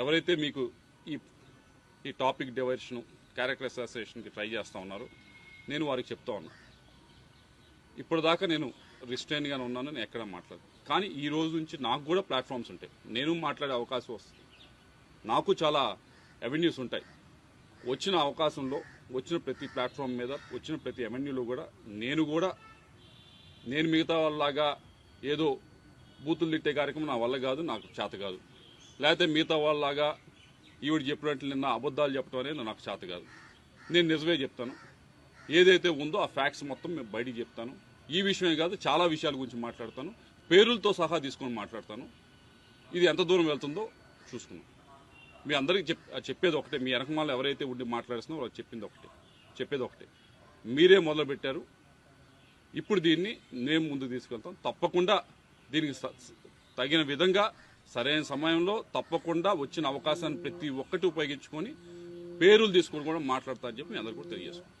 ఎవరైతే మీకు ఈ ఈ టాపిక్ డైవర్షన్ క్యారెక్టర్ అసోసియేషన్కి ట్రై చేస్తూ ఉన్నారో నేను వారికి చెప్తా ఉన్నా. ఇప్పటిదాకా నేను రిస్ట్రైన్గానే ఉన్నాను నేను ఎక్కడ మాట్లాడు కానీ ఈ రోజు నుంచి నాకు కూడా ప్లాట్ఫామ్స్ ఉంటాయి. నేను మాట్లాడే అవకాశం వస్తుంది. నాకు చాలా అవెన్యూస్ ఉంటాయి. వచ్చిన అవకాశంలో వచ్చిన ప్రతి ప్లాట్ఫామ్ మీద వచ్చిన ప్రతి అవెన్యూలో కూడా నేను కూడా నేను మిగతా వాళ్ళలాగా ఏదో బూతులు తిట్టే కార్యక్రమం నా వల్ల కాదు నాకు చేత కాదు. లేకపోతే మిగతా వాళ్ళలాగా ఈవిడ చెప్పినట్లు నిన్న అబద్ధాలు చెప్పడం అనేది నాకు చేత కాదు. నేను నిజమే చెప్తాను. ఏదైతే ఉందో ఆ ఫ్యాక్ట్స్ మొత్తం మేము బయటికి చెప్తాను. ఈ విషయమే కాదు చాలా విషయాల గురించి మాట్లాడతాను. పేరులతో సహా తీసుకొని మాట్లాడతాను. ఇది ఎంత దూరం వెళ్తుందో చూసుకున్నాం మీ అందరికీ చెప్ చెప్పేది ఒకటే. మీ వెనకమాలు ఎవరైతే ఉండి మాట్లాడుతున్నారో వాళ్ళకి చెప్పింది ఒకటే. చెప్పేది ఒకటే. మీరే మొదలుపెట్టారు. ఇప్పుడు దీన్ని మేము ముందుకు తీసుకెళ్తాం తప్పకుండా దీనికి తగిన విధంగా సరైన సమయంలో తప్పకుండా వచ్చిన అవకాశాన్ని ప్రతి ఒక్కటి ఉపయోగించుకొని పేరులు తీసుకొని కూడా మాట్లాడతా అని చెప్పి మీ కూడా తెలియజేసుకుంటాం